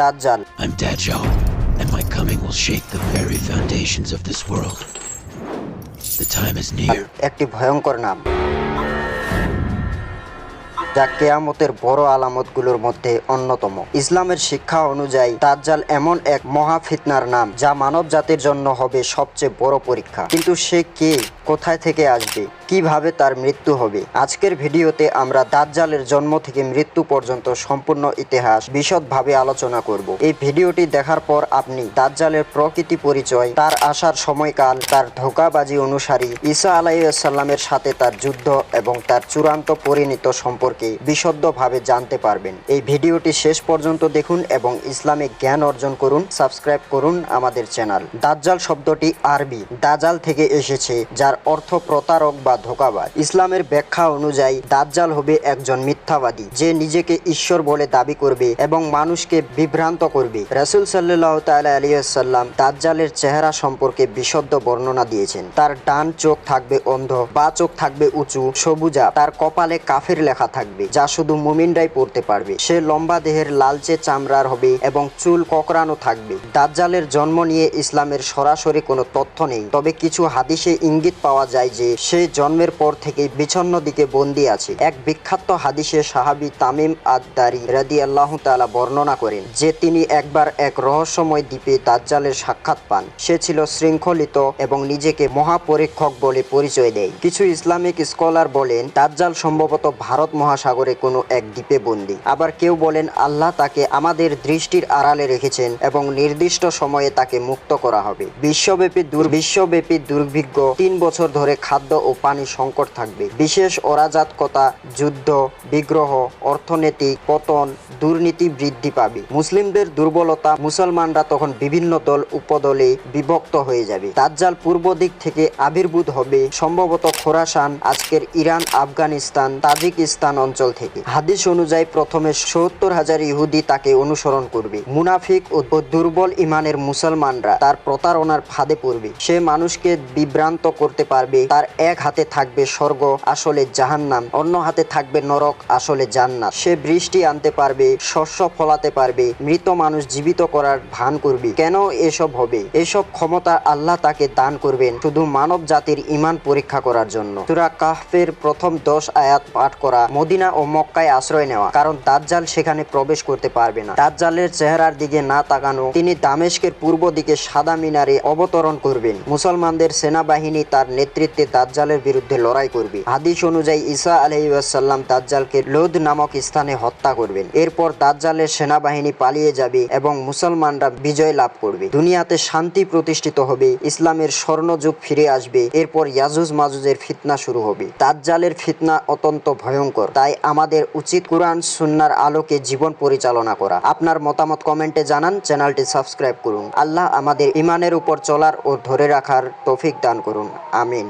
দাজ্জাল I'm Dajjal, and my coming will shake the very foundations of this world. The time is near. একটি ভয়ঙ্কর নাম যা কেয়ামতের বড় আলামতগুলোর মধ্যে অন্যতম ইসলামের শিক্ষা অনুযায়ী দাজ্জাল এমন এক মহা ফিতনার নাম যা মানব জাতির জন্য হবে সবচেয়ে বড় পরীক্ষা কিন্তু সে কে কোথায় থেকে আসবে কীভাবে তার মৃত্যু হবে? আজকের ভিডিওতে আমরা দাজ্জালের জন্ম থেকে মৃত্যু পর্যন্ত সম্পূর্ণ ইতিহাস বিশদভাবে আলোচনা করব। এই ভিডিওটি দেখার পর আপনি দাজ্জালের প্রকৃতি পরিচয়, তার আসার সময়কাল, তার ধোকাবাজি অনুসারী, ঈসা আলাইসাল্লামের সাথে তার যুদ্ধ এবং তার চূড়ান্ত পরিণত সম্পর্কে বিশদভাবে জানতে পারবেন। এই ভিডিওটি শেষ পর্যন্ত দেখুন এবং ইসলামিক জ্ঞান অর্জন করুন, সাবস্ক্রাইব করুন আমাদের চ্যানেল। দাজ্জাল শব্দটি আরবি। দাজাল থেকে এসেছে, যার অর্থ প্রতারক বা ধোকাবাজ। ইসলামের ব্যাখ্যা অনুযায়ী, দাজ্জাল হবে একজন মিথ্যাবাদী, যে নিজেকে ঈশ্বর বলে দাবি করবে এবং মানুষকে বিভ্রান্ত করবে। রাসুল সাল্লাহ তালা আলিয়াল্লাম দাজ্জালের চেহারা সম্পর্কে বিশদ বর্ণনা দিয়েছেন। তার ডান চোখ থাকবে অন্ধ, বা চোখ থাকবে উঁচু, সবুজা তার কপালে কাফের লেখা থাকবে, যা শুধু মুমিনরাই পড়তে পারবে। সে লম্বা দেহের লালচে চামড়ার হবে এবং চুল ককরানো থাকবে। দাজ্জালের জন্ম নিয়ে ইসলামের সরাসরি কোনো তথ্য নেই, তবে কিছু হাদিসে ইঙ্গিত পাওয়া যায় যে, সে জন্মের পর থেকে বিচ্ছন্ন দিকে বন্দী আছে। এক বিখ্যাত হাদিসে সাহাবি তামিম আদারি রাদি আল্লাহ তালা বর্ণনা করেন যে তিনি একবার এক রহস্যময় দ্বীপে দাজ্জালের সাক্ষাৎ পান। সে ছিল শৃঙ্খলিত এবং নিজেকে মহাপরীক্ষক বলে পরিচয় দেয়। কিছু ইসলামিক স্কলার বলেন, দাজ্জাল সম্ভবত ভারত মহাসাগরে কোনো এক দ্বীপে বন্দী। আবার কেউ বলেন, আল্লাহ তাকে আমাদের দৃষ্টির আড়ালে রেখেছেন এবং নির্দিষ্ট সময়ে তাকে মুক্ত করা হবে। বিশ্বব্যাপী বিশ্বব্যাপী দুর্ভিক্ষ তিন বছর ধরে খাদ্য ও পানি সংকট থাকবে। বিশেষ অরাজকতা, যুদ্ধ, বিগ্রহ অর্থনৈতিক পতন, দুর্নীতি বৃদ্ধি পাবে। মুসলিমদের দুর্বলতা মুসলমানরা তখন বিভিন্ন দল, উপদলে বিভক্ত হয়ে যাবে। দাজ্জাল পূর্ব দিক থেকে আবির্ভূত হবে সম্ভবত খোরাসান, আজকের ইরান, আফগানিস্তান, তাজিকিস্তান অঞ্চল থেকে। হাদিস অনুযায়ী প্রথমে সত্তর হাজার ইহুদি তাকে অনুসরণ করবে। মুনাফিক ও দুর্বল ইমানের মুসলমানরা তার প্রতারণার ফাঁদে পড়বে। সে মানুষকে বিভ্রান্ত করতে পারবে, তার এক হাতে থাকবে স্বর্গ, আসলে জাহান্নাম। অন্য হাতে থাকবে নরক, আসলে জান্নাত। সে বৃষ্টি আনতে পারবে, শস্য ফলাতে পারবে, মৃত মানুষ জীবিত করার ভান করবে। কেন এসব হবে? এসব ক্ষমতা আল্লাহ তাকে দান করবেন শুধু মানব জাতির ইমান পরীক্ষা করার জন্য। সুরা কাহফের প্রথম দশ আয়াত পাঠ করা, মদিনা ও মক্কায় আশ্রয় নেওয়া। কারণ দাজ্জাল সেখানে প্রবেশ করতে পারবে না। দাজ্জালের চেহারার দিকে না তাকানো, তিনি দামেশকের পূর্ব দিকে সাদা মিনারে অবতরণ করবেন। মুসলমানদের সেনাবাহিনী তার নেতৃত্বে দাজ্জালের বিরুদ্ধে লড়াই করবে। হাদিস অনুযায়ী ঈসা আলহিউসাল্লাম দাজ্জালকে লোদ নামক স্থানে হত্যা করবেন। এরপর দাজ্জালের সেনাবাহিনী পালিয়ে যাবে এবং মুসলমানরা বিজয় লাভ করবে। দুনিয়াতে শান্তি প্রতিষ্ঠিত হবে, ইসলামের স্বর্ণযুগ ফিরে আসবে, এরপর ইয়াজুজ মাজুজের ফিতনা শুরু হবে। দাজ্জালের ফিতনা অত্যন্ত ভয়ঙ্কর। তাই আমাদের উচিত কোরআন, সুন্নার আলোকে জীবন পরিচালনা করা। আপনার মতামত কমেন্টে জানান, চ্যানেলটি সাবস্ক্রাইব করুন। আল্লাহ আমাদের ইমানের উপর চলার ও ধরে রাখার তৌফিক দান করুন। আমিন।